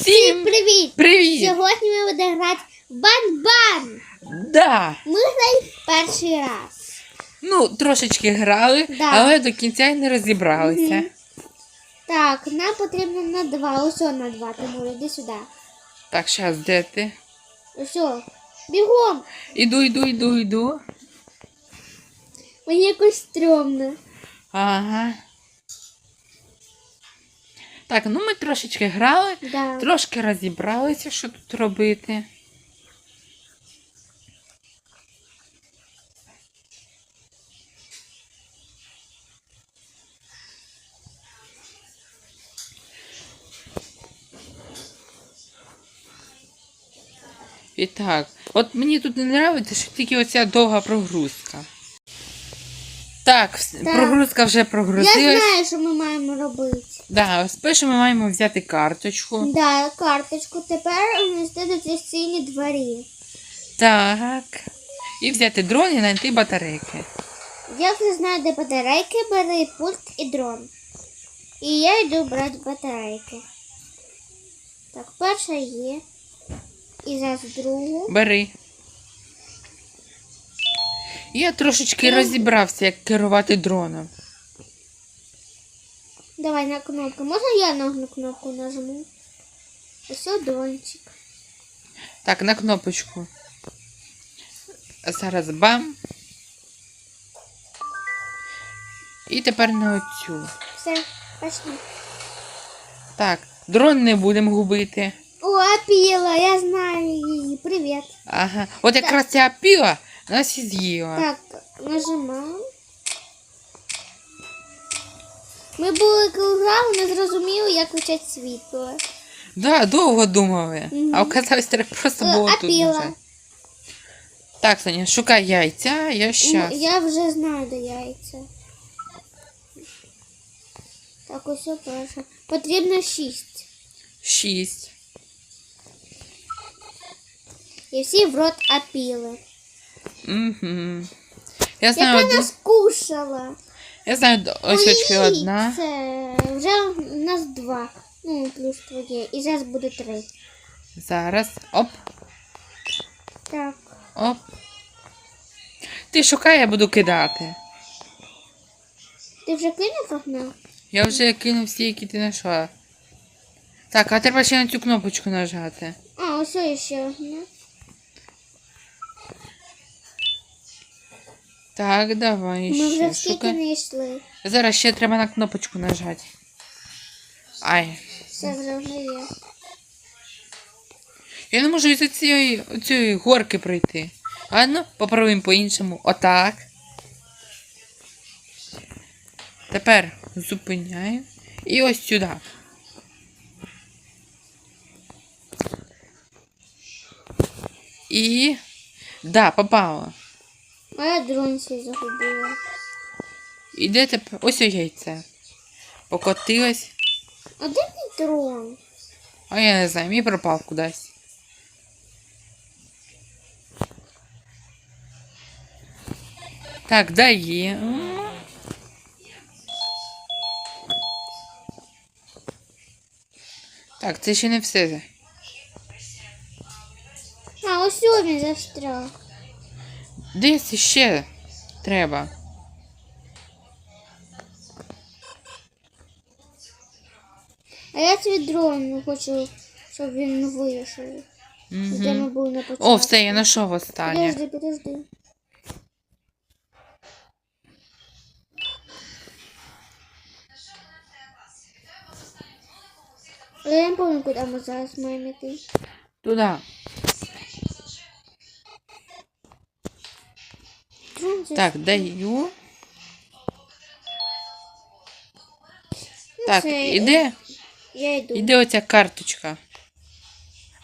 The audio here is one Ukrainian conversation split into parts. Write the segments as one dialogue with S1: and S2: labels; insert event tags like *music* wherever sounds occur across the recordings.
S1: Всім
S2: Привіт!
S1: привіт!
S2: Сьогодні ми будемо грати в бан-бан.
S1: Да.
S2: Ми граємо перший раз.
S1: Ну, трошечки грали,
S2: Да.
S1: але до кінця й не розібралися.
S2: Мгм. Так, нам потрібно на два. Ось на два, Тимур, іди сюди.
S1: Так, зараз де ти?
S2: Ось. Бігом!
S1: Іду, іду, іду, іду.
S2: Мені якось стрьомно.
S1: Ага. Так, ну ми трошечки грали,
S2: Да.
S1: трошки розібралися, що тут робити. І так, от мені тут не подобається, що тільки оця довга прогрузка. Так,
S2: Так.
S1: прогрузка вже
S2: Я знаю, що ми маємо робити.
S1: Да, спершу ми маємо взяти карточку.
S2: Да, карточку. Тепер унести до стіні двері.
S1: Так. І взяти дрон і знайти батарейки.
S2: Я вже знаю, де батарейки, бери пульт і дрон. І я йду брати батарейки. Так, перша є. І зараз другу.
S1: Бери. Я трошечки розібрався, як керувати дроном.
S2: Давай на кнопку. Можна я на одну кнопку нажму? Ось дрончик.
S1: Так, на кнопочку. Зараз бам. І тепер на оцю.
S2: Все, пошли.
S1: Так, дрон не будемо губити.
S2: О, апіла, я знаю її. Привіт.
S1: Ага. От якраз ця піла нас і з'їла.
S2: Так, нажимаємо. Ми були коли грали, не зрозуміли, як включати світло.
S1: Да, довго думали.
S2: Мгм.
S1: А оказалось, треба просто
S2: Е,
S1: було
S2: а
S1: тут нажати. Так, Соня, шукай яйця, я щас.
S2: Я вже знаю, де яйця. Так, ось перше. Потрібно шість.
S1: Шість.
S2: І всі в рот апіли.
S1: Угу. Я знаю,
S2: Яка
S1: одну,
S2: нас кушала.
S1: я знаю ось очки
S2: Ой,
S1: одна.
S2: Це вже у нас два. Ну, плюс твоє. І зараз буде три.
S1: Зараз. Оп,
S2: Так.
S1: оп. Ти шукай, я буду кидати.
S2: Ти вже кинув вогна?
S1: Я вже кинув всі, які ти знайшла. Так, а треба ще на цю кнопочку нажати.
S2: А, ось ще одна.
S1: Так, давай
S2: Ми вже скільки
S1: Шукай.
S2: не йшли.
S1: Зараз ще треба на кнопочку нажати. Ай.
S2: Все вже вже є.
S1: Я не можу із цієї, цієї горки пройти. Ладно, попробуємо по-іншому. Отак. Тепер зупиняємо. І ось сюди. І. Да, попало.
S2: А я дрон свій загубила.
S1: І де тепер? Ось яйце. Покотилось.
S2: А де мій дрон?
S1: А я не знаю, мій пропав кудись. Так, дає. Так, це ще не все.
S2: А, ось він застряг.
S1: Десь ще треба.
S2: А я свій дрон не хочу, щоб він вийшов. Де ми
S1: Угу.
S2: були на початку.
S1: О, все, я знайшов останнє.
S2: Подожди, подожди. Я не пам'ятаю, куди ми зараз маємо йти.
S1: Туди.
S2: Це
S1: Так, даю.
S2: Ну,
S1: Так,
S2: це-
S1: іде.
S2: Я йду.
S1: Іде оця карточка.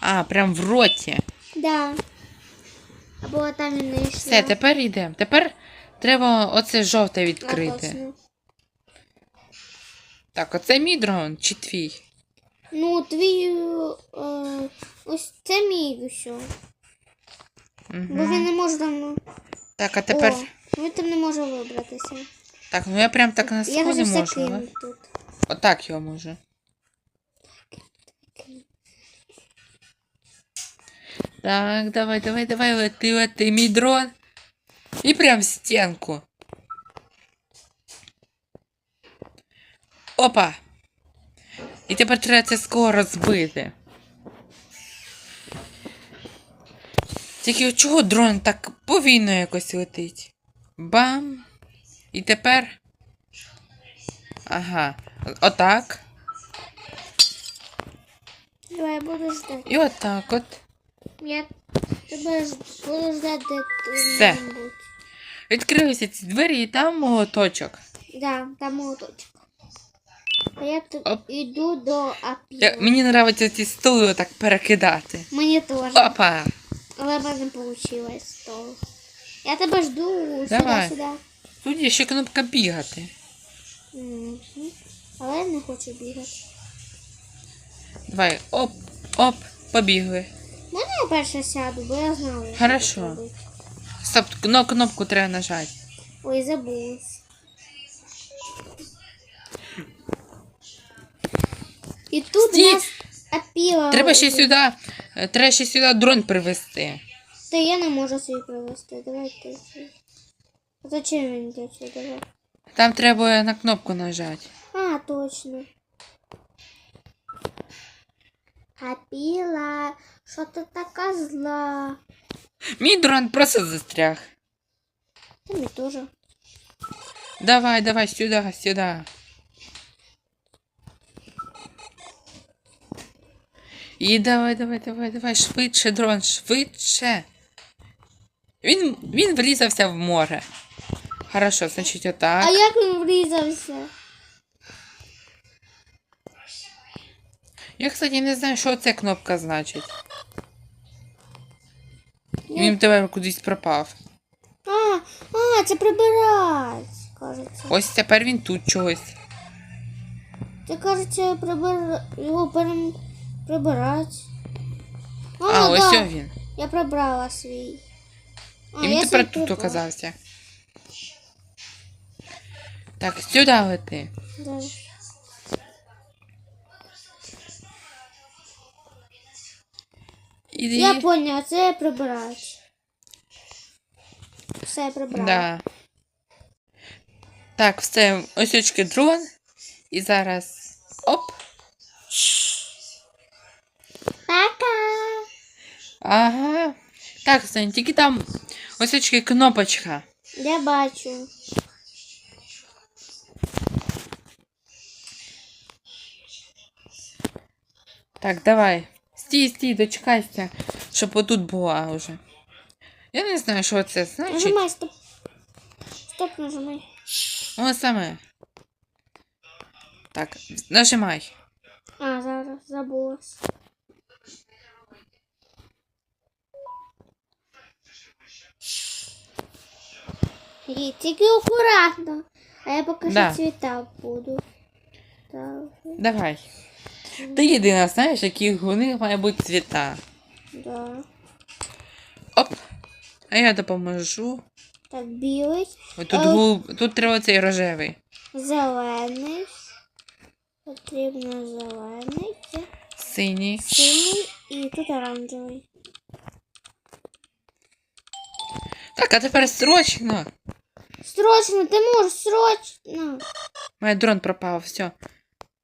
S1: А, прям в роті.
S2: Да. Або там і не йшла.
S1: Все, тепер йдемо. Тепер треба оце жовте відкрити.
S2: точно.
S1: Так, оце мій дрон чи твій?
S2: Ну, твій. Е, ось це мій усе. Бо
S1: Угу.
S2: не може там.
S1: Так, а тепер.
S2: О, він там не може вибратися.
S1: Так, ну я прям так на
S2: Я
S1: сході
S2: все
S1: можу. але-
S2: кинув тут.
S1: Отак його можу. Так, давай, давай, давай, лети, лети, мій дрон. І прям в стінку. Опа. І тепер треба це скоро збити. Тільки чого дрон так повільно якось летить? Бам. І тепер. Ага. Отак.
S2: Давай, я буду ждати.
S1: І отак от.
S2: Я тебе буду ждати,
S1: Все. Відкрилися ці двері і там молоточок.
S2: Да, там молоточок. А я тут
S1: Оп.
S2: іду до апіла.
S1: Я, мені подобається ці стули отак перекидати.
S2: Мені теж.
S1: Опа!
S2: Але в мене вийшло стол. Я тебе жду.
S1: Давай.
S2: Сюди, сюди.
S1: Тут є ще кнопка бігати.
S2: Мгм. Але я не хочу бігати.
S1: Давай, оп, оп, побігли.
S2: Можна я перша сяду, бо я знала. що
S1: Хорошо.
S2: робити.
S1: Стоп, кно- кнопку треба нажати.
S2: Ой, забулась. І тут
S1: Стій.
S2: у нас апіла.
S1: Треба ще сюди, треба ще сюди дрон привезти.
S2: Та я не можу собі привезти. Давай ти. собі. А зачем він цього? Давай.
S1: Там треба на кнопку нажати.
S2: А, точно. Апіла, що ти така зла?
S1: Мій дрон просто застряг.
S2: Та мені теж.
S1: Давай, давай, сюди, сюди. І давай, давай, давай, давай, швидше, дрон, швидше. Він, він врізався в море. Хорошо, значить отак.
S2: А як він врізався?
S1: Я, кстати, не знаю, що ця кнопка значить. Він тебе кудись пропав.
S2: А, а, це прибирать, кажеться.
S1: Ось тепер він тут чогось.
S2: Це кажеться, прибир... його перем... прибирать. А,
S1: А, ось
S2: да.
S1: він.
S2: Я прибрала свій. А,
S1: І
S2: я
S1: він тепер тут
S2: прибрала.
S1: оказався. Так, сюди лети.
S2: Да.
S1: Іди.
S2: Я поняла, це прибирать. Все, я прибрала.
S1: Да. Так, все, ось очки дрон. І зараз. Оп. Ага. Так, Сань, тільки там ось очки кнопочка.
S2: Я бачу.
S1: Так, давай. Стій, стій, дочекайся, щоб отут була вже. Я не знаю, що це значить.
S2: Нажимай, стоп. Стоп, нажимай.
S1: Воно саме. Так, нажимай.
S2: А, зараз забулась. І тільки акуратно. А я поки
S1: Да.
S2: що цвіта буду. Так,
S1: Давай. Ти єдина знаєш, які у них має бути цвіта.
S2: да.
S1: Оп. А я допоможу.
S2: Так, білий,
S1: Ось тут,
S2: Е.
S1: губ... тут треба цей рожевий.
S2: зелений. Потрібно зелений,
S1: Синій.
S2: синій і тут оранжевий.
S1: Так, а тепер срочно.
S2: Срочно, ти можеш, срочно.
S1: Моя дрон пропав, все.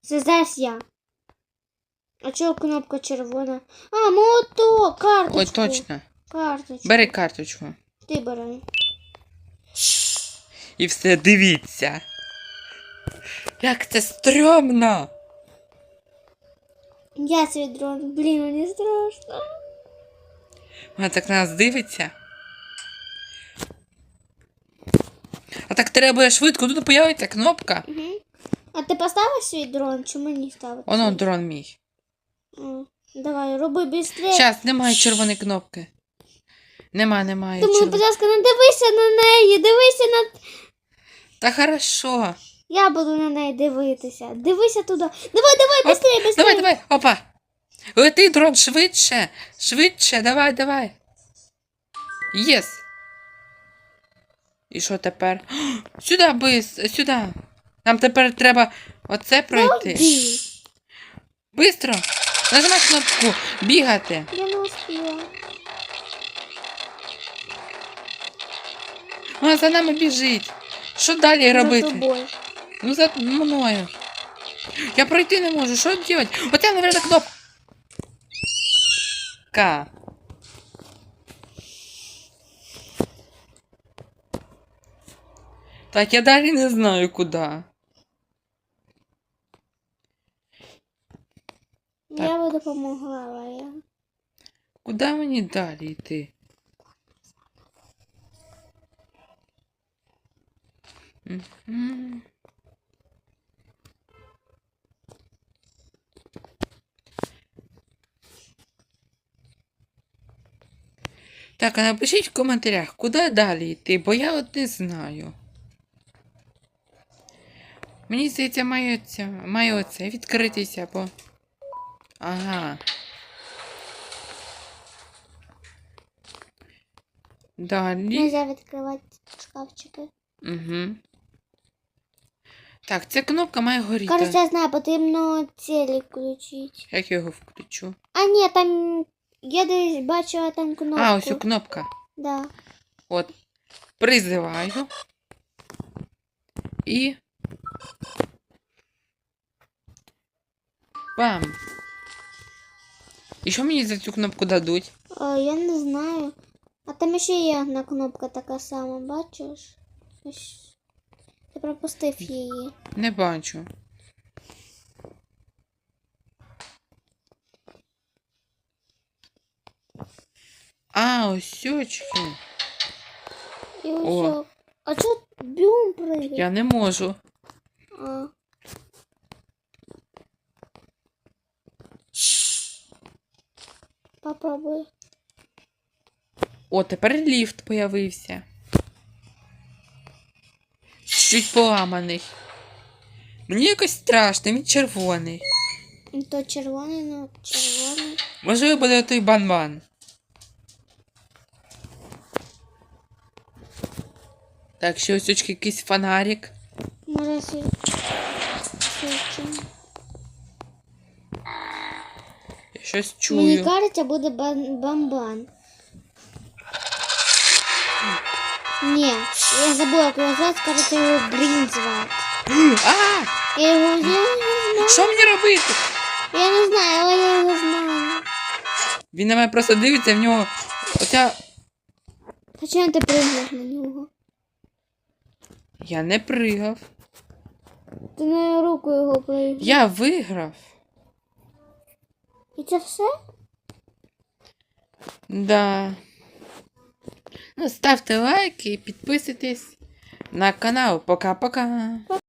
S2: Це зараз я. А чого кнопка червона? А, молоток, карточку.
S1: Ой, точно.
S2: Карточку.
S1: Бери карточку.
S2: Ти бери.
S1: І все, дивіться. Як це стрьомно.
S2: Я свій дрон. Блін, мені страшно.
S1: Вона так на нас дивиться. Так треба швидко, тут появиться кнопка.
S2: Угу. А ти поставив свій дрон, чи мені ставити?
S1: Воно дрон мій.
S2: О, Давай, роби бістрее.
S1: Щас, немає червоної кнопки. Нема, немає.
S2: Тому,
S1: червоної.
S2: будь ласка, не дивися на неї, дивися на.
S1: Та хорошо.
S2: Я буду на неї дивитися. Дивися туди. Давай, давай, быстрее, быстрее.
S1: Давай, давай, опа. Лети, дрон, швидше. Швидше, давай, давай. Єс. І що тепер? *gasps* Сюди, бис, сюди. Нам тепер треба оце пройти. Бистро! Нажимай кнопку бігати.
S2: Я
S1: за нами біжить. Що далі робити? Ну за мною. Я пройти не можу. Що робити? Оце, наверное, кнопка. Так, я далі не знаю куди.
S2: Я би допомогла я.
S1: Куди мені далі йти? Так, а напишіть в коментарях, куди далі йти, бо я от не знаю. Мені здається, має, це, має оце відкритися, бо. Ага. Далі.
S2: Нельзя відкривати шкафчики.
S1: Угу. Так, ця кнопка має горіти.
S2: Кажется, я знаю, потрібно телек включити.
S1: Як я його включу?
S2: А ні, там я десь бачила там кнопку.
S1: А, ось кнопка.
S2: Да.
S1: От. Призиваю. І. Бам. І що мені за цю кнопку дадуть?
S2: О, я не знаю. А там ще є одна кнопка така сама, бачиш? Ось. Ти пропустив її.
S1: Не бачу. А, ось очки.
S2: І
S1: О.
S2: А чого бюм пригає?
S1: Я не можу.
S2: Попробуй.
S1: О, тепер ліфт появився. Чуть поламаний. Мені якось страшно, він червоний.
S2: То червоний, ну червоний.
S1: Можливо, буде той банбан. Так, ще ось очки якийсь фонарик.
S2: Може сі... січим.
S1: Я щось
S2: Мені
S1: чую.
S2: кажеться, буде бан- бамбан. Ні, я забула, як його звати, кажеться, його Грін звати.
S1: А!
S2: Я його, я його знаю.
S1: Що мені робити?
S2: Я не знаю, але я його знаю.
S1: Він на мене просто дивиться, в нього. Оця.
S2: Хоча ти пригнув на нього.
S1: Я не пригав.
S2: Ти на руку його пригнув.
S1: Я виграв.
S2: І це все?
S1: Да. Ну, ставте лайки і підписуйтесь на канал. Пока-пока.
S2: Пока.